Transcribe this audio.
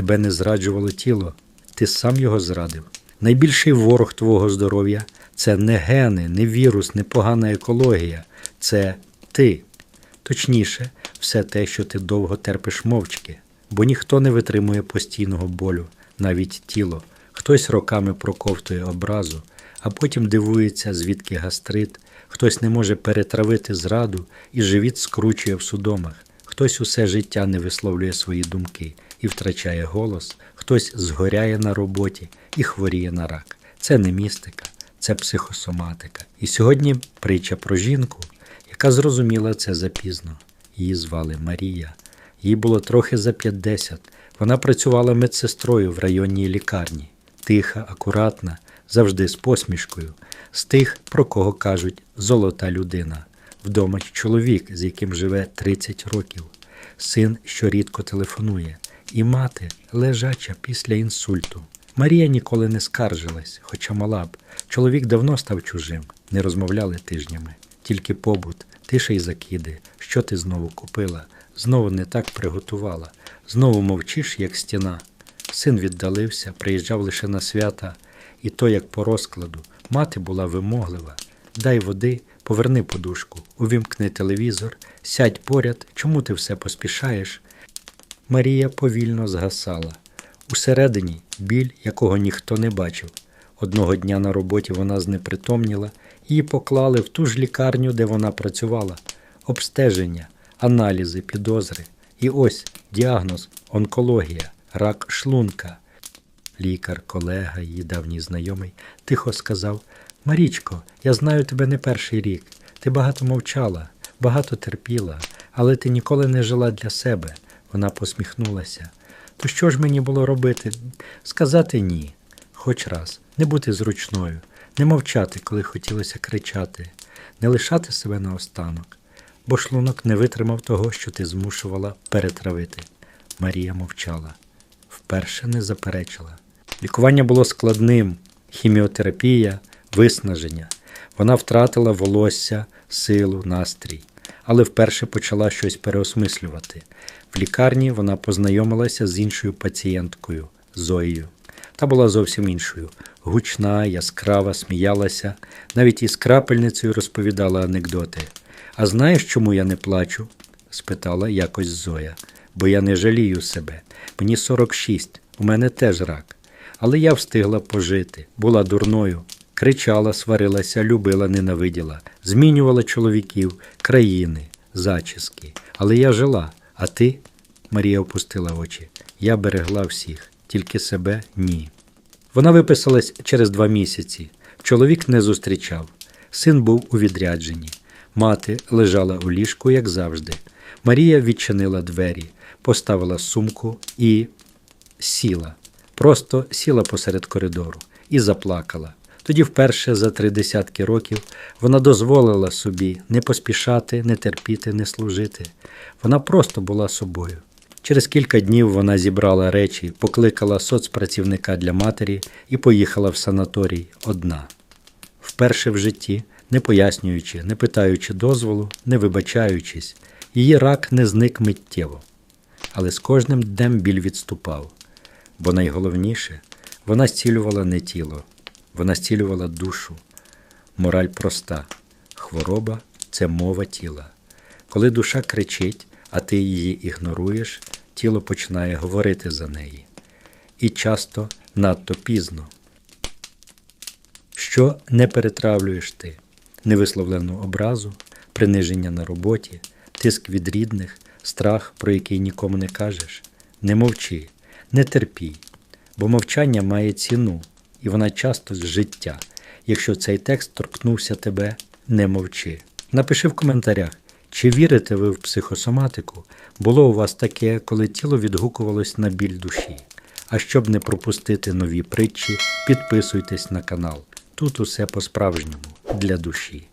Тебе не зраджувало тіло, ти сам його зрадив. Найбільший ворог твого здоров'я це не гени, не вірус, не погана екологія, це ти. Точніше, все те, що ти довго терпиш мовчки, бо ніхто не витримує постійного болю, навіть тіло. Хтось роками проковтує образу, а потім дивується, звідки гастрит, хтось не може перетравити зраду і живіт скручує в судомах, хтось усе життя не висловлює свої думки і втрачає голос, хтось згоряє на роботі і хворіє на рак. Це не містика, це психосоматика. І сьогодні притча про жінку, яка зрозуміла це запізно. Її звали Марія. Їй було трохи за 50. Вона працювала медсестрою в районній лікарні. Тиха, акуратна, завжди з посмішкою, з тих, про кого кажуть золота людина. Вдома чоловік, з яким живе 30 років, син, що рідко телефонує, і мати лежача після інсульту. Марія ніколи не скаржилась, хоча мала б. Чоловік давно став чужим, не розмовляли тижнями. Тільки побут, тиша й закиди. Що ти знову купила? Знову не так приготувала. Знову мовчиш, як стіна. Син віддалився, приїжджав лише на свята, і то, як по розкладу. Мати була вимоглива. Дай води, поверни подушку, увімкни телевізор, сядь поряд, чому ти все поспішаєш? Марія повільно згасала. Усередині біль, якого ніхто не бачив. Одного дня на роботі вона знепритомніла, її поклали в ту ж лікарню, де вона працювала. Обстеження, аналізи, підозри. І ось діагноз онкологія, рак шлунка. Лікар, колега, її давній знайомий, тихо сказав: Марічко, я знаю тебе не перший рік. Ти багато мовчала, багато терпіла, але ти ніколи не жила для себе. Вона посміхнулася. То що ж мені було робити? Сказати ні, хоч раз, не бути зручною, не мовчати, коли хотілося кричати, не лишати себе наостанок, бо шлунок не витримав того, що ти змушувала перетравити. Марія мовчала, вперше не заперечила. Лікування було складним, хіміотерапія, виснаження. Вона втратила волосся, силу, настрій, але вперше почала щось переосмислювати. В лікарні вона познайомилася з іншою пацієнткою Зоєю. Та була зовсім іншою. Гучна, яскрава, сміялася, навіть із крапельницею розповідала анекдоти. А знаєш, чому я не плачу? спитала якось Зоя. Бо я не жалію себе. Мені 46, у мене теж рак. Але я встигла пожити, була дурною, кричала, сварилася, любила, ненавиділа, змінювала чоловіків, країни, зачіски. Але я жила. А ти? Марія опустила очі. Я берегла всіх, тільки себе ні. Вона виписалась через два місяці. Чоловік не зустрічав. Син був у відрядженні. Мати лежала у ліжку, як завжди. Марія відчинила двері, поставила сумку і сіла. Просто сіла посеред коридору і заплакала. Тоді, вперше за три десятки років, вона дозволила собі не поспішати, не терпіти, не служити. Вона просто була собою. Через кілька днів вона зібрала речі, покликала соцпрацівника для матері і поїхала в санаторій одна. Вперше в житті, не пояснюючи, не питаючи дозволу, не вибачаючись, її рак не зник миттєво. Але з кожним днем біль відступав. Бо найголовніше, вона зцілювала не тіло, вона зцілювала душу. Мораль проста: хвороба це мова тіла. Коли душа кричить, а ти її ігноруєш, тіло починає говорити за неї. І часто надто пізно. Що не перетравлюєш ти, невисловлену образу, приниження на роботі, тиск від рідних, страх, про який нікому не кажеш, не мовчи, не терпій, бо мовчання має ціну, і вона часто з життя. Якщо цей текст торкнувся тебе, не мовчи. Напиши в коментарях, чи вірите ви в психосоматику? Було у вас таке, коли тіло відгукувалось на біль душі. А щоб не пропустити нові притчі, підписуйтесь на канал. Тут усе по-справжньому для душі.